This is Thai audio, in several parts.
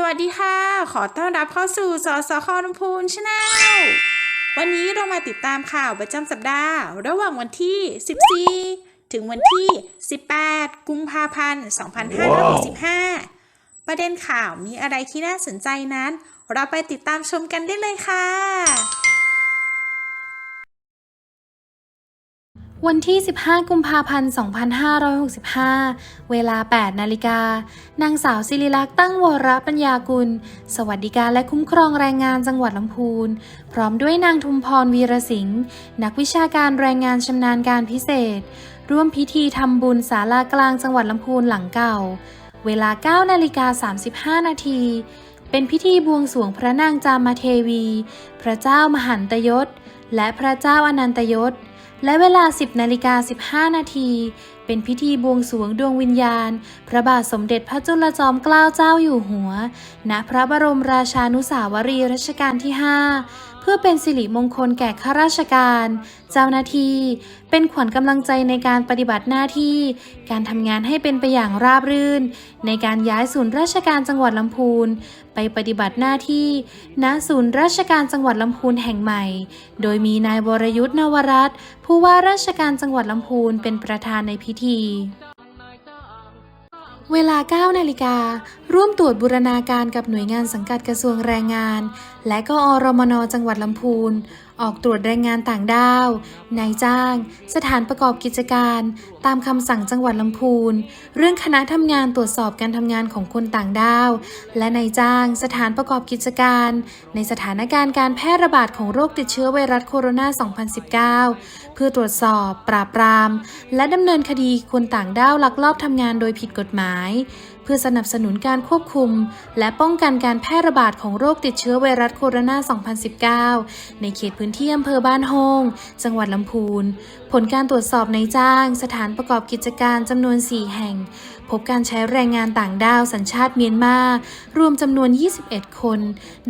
สวัสดีค่ะ ขอต้อนรับเข้าสู่สสคลำพูนชาแนลวันนี้เรามาติดตามข่าวประจำสัปดาห์ ระหว่างวันที่ 14 ถึงวันที่ 18 กุมภาพันธ์ 2565 ประเด็นข่าวมีอะไรที่น่าสนใจนั้น เราไปติดตามชมกันได้เลยค่ะ วันที่ 15 กุมภาพันธ์ 2565 เวลา 8 นาฬิกา นางสาวศิริลักษณ์ตั้งวรปัญญากุล สวัสดิการและคุ้มครองแรงงานจังหวัดลำพูน พร้อมด้วยนางทุมพรวีรสิงห์ นักวิชาการแรงงานชำนาญการพิเศษ ร่วมพิธีทำบุญศาลากลางจังหวัดลำพูนหลังเก่า เวลา 9 นาฬิกา 35 นาทีเป็นพิธีบวงสรวงพระนางจามเทวี พระเจ้ามหันตยศ และพระเจ้าอนันตยศ และเวลา 10นาฬิกา15 นาที เป็นพิธีบวงสรวงดวงวิญญาณ พระบาทสมเด็จพระจุลจอมเกล้าเจ้าอยู่หัว ณ พระบรมราชานุสาวรีรัชกาลที่ 5 พื่อเป็นสิริมงคลแก่ข้าราชการ เจ้าหน้าที่ เป็นขวัญกำลังใจในการปฏิบัติหน้าที่ การทำงานให้เป็นไปอย่างราบรื่น ในการย้ายศูนย์ราชการจังหวัดลำพูน ไปปฏิบัติหน้าที่ณศูนย์ราชการจังหวัดลำพูนแห่งใหม่ โดยมีนายวรยุทธ์นวรัตน์ผู้ว่าราชการจังหวัดลำพูนเป็นประธานในพิธี เวลา 9 นาฬิกา ร่วมตรวจบูรณาการกับหน่วยงานสังกัดกระทรวงแรงงาน และก็อรมนจังหวัดลำพูน ออกตรวจแรงงานต่างด้าว นายจ้าง สถานประกอบกิจการ ตามคำสั่งจังหวัดลำพูน เรื่องคณะทำงานตรวจสอบการทำงานของคนต่างด้าว และนายจ้าง สถานประกอบกิจการ ในสถานการณ์การแพร่ระบาดของโรคติดเชื้อไวรัสโคโรนา 2019 พื่อตรวจสอบ ปราบปราม และดำเนินคดีคนต่างด้าวลักลอบทำงานโดยผิดกฎหมาย เพื่อสนับสนุนการควบคุม และป้องกันการแพร่ระบาดของโรคติดเชื้อไวรัสโคโรนา 2019 ในเขตพื้นที่อำเภอบ้านโฮงจังหวัดลำพูน ผลการตรวจสอบในจ้าง สถานประกอบกิจการจำนวน 4 แห่ง พบการใช้แรงงานต่างด้าวสัญชาติเมียนมารวมจำนวน 21 คน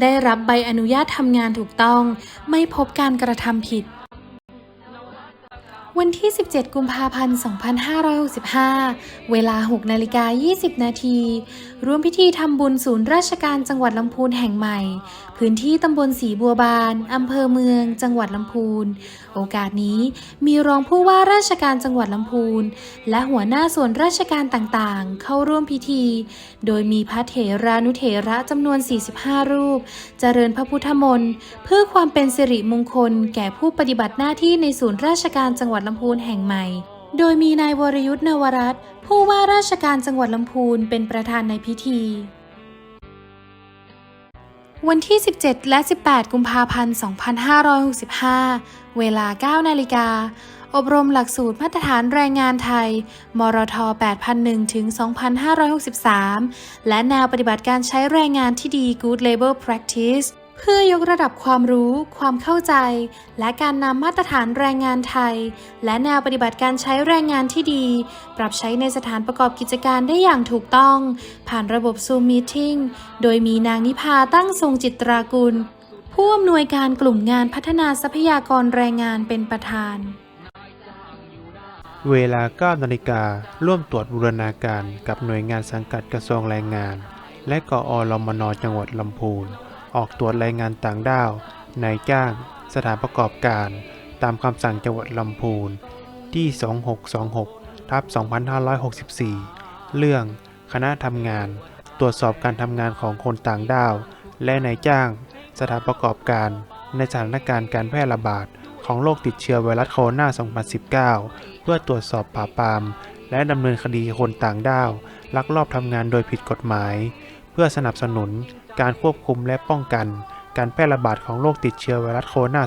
ได้รับใบอนุญาตทำงานถูกต้อง ไม่พบการกระทำผิด วันที่ 17 กุมภาพันธ์ 2565 เวลา 6 นาฬิกา 20 นาที ร่วมพิธีทำบุญศูนย์ราชการจังหวัดลำพูนแห่งใหม่ พื้นที่ตำบลสีบัวบาน อำเภอเมือง จังหวัดลำพูน โอกาสนี้มีรองผู้ว่าราชการจังหวัดลำพูน และหัวหน้าส่วนราชการต่างๆ เข้าร่วมพิธี โดยมีพระเถรานุเถระจำนวน 45 รูป เจริญพระพุทธมนต์ เพื่อความเป็นสิริมงคลแก่ผู้ปฏิบัติหน้าที่ในศูนย์ราชการจังหวัดลำพูนแห่งใหม่ โดยมีนายวรยุทธ์นวรัตน์ผู้ว่าราชการจังหวัดลำพูนเป็นประธานในพิธี วันที่ 17 และ 18 กุมภาพันธ์ 2565 เวลา 9 นาฬิกา อบรมหลักสูตรมาตรฐานแรงงานไทย มรท 8001 ถึง 2563 และแนวปฏิบัติการใช้แรงงานที่ดี Good Labor Practice เพื่อยกระดับความรู้ ความเข้าใจ และการนำมาตรฐานแรงงานไทย และแนวปฏิบัติการใช้แรงงานที่ดี ปรับใช้ในสถานประกอบกิจการได้อย่างถูกต้อง ผ่านระบบ Zoom Meeting โดยมีนางนิพาตั้งทรงจิตรากุล ผู้อำนวยการกลุ่มงานพัฒนาทรัพยากรแรงงานเป็นประธาน เวลา 9 นาฬิการ่วมตรวจบูรณาการกับหน่วยงานสังกัดกระทรวงแรงงาน และกอรมนจังหวัดลำพูน ออกตรวจแรงงานต่างด้าวนายจ้าง สถานประกอบการ ตามคำสั่งจังหวัดลำพูน ที่ 2626ทับ2564 เรื่องคณะทำงาน ตรวจสอบการทำงานของคนต่างด้าว และนายจ้าง สถานประกอบการ ในสถานการณ์การแพร่ระบาดของโรคติดเชื้อไวรัสโคโรนา 2019 เพื่อตรวจสอบปราปราม และดำเนินคดีคนต่างด้าว ลักลอบทำงานโดยผิดกฎหมาย เพื่อสนับสนุน การควบคุมและป้องกัน การแพร่ระบาดของโรคติดเชื้อไวรัสโคโรนา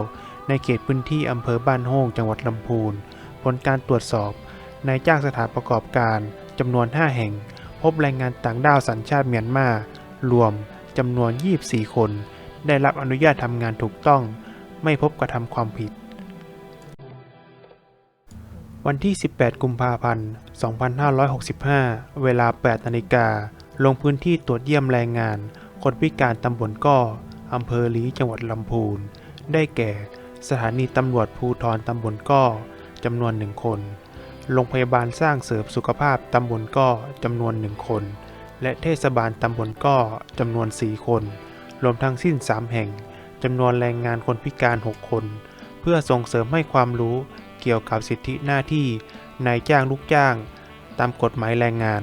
2019 ในเขตพื้นที่อำเภอบ้านโฮงจังหวัดลำพูน ผลการตรวจสอบนายจ้างสถานประกอบการจำนวน 5 แห่ง พบแรงงานต่างด้าวสัญชาติเมียนมารวมจำนวน 24 คน ได้รับอนุญาตทำงานถูกต้อง ไม่พบกระทำความผิด วันที่ 18 กุมภาพันธ์ 2565 เวลา 8 นาฬิกา ลงพื้นที่ตรวจเยี่ยมแรงงาน คนพิการตำบลก่ออำเภอลีจังหวัดลำพูน ได้แก่ สถานีตำรวจภูทรตำบลก่อจำนวนหนึ่งคน โรงพยาบาลสร้างเสริมสุขภาพตำบลก่อจำนวนหนึ่งคน และเทศบาลตำบลก่อจำนวนสี่คน รวมทั้งสิ้น 3 แห่งจำนวนแรงงานคนพิการ 6 คน เพื่อส่งเสริมให้ความรู้เกี่ยวกับสิทธิหน้าที่นายจ้างลูกจ้าง ตามกฎหมายแรงงาน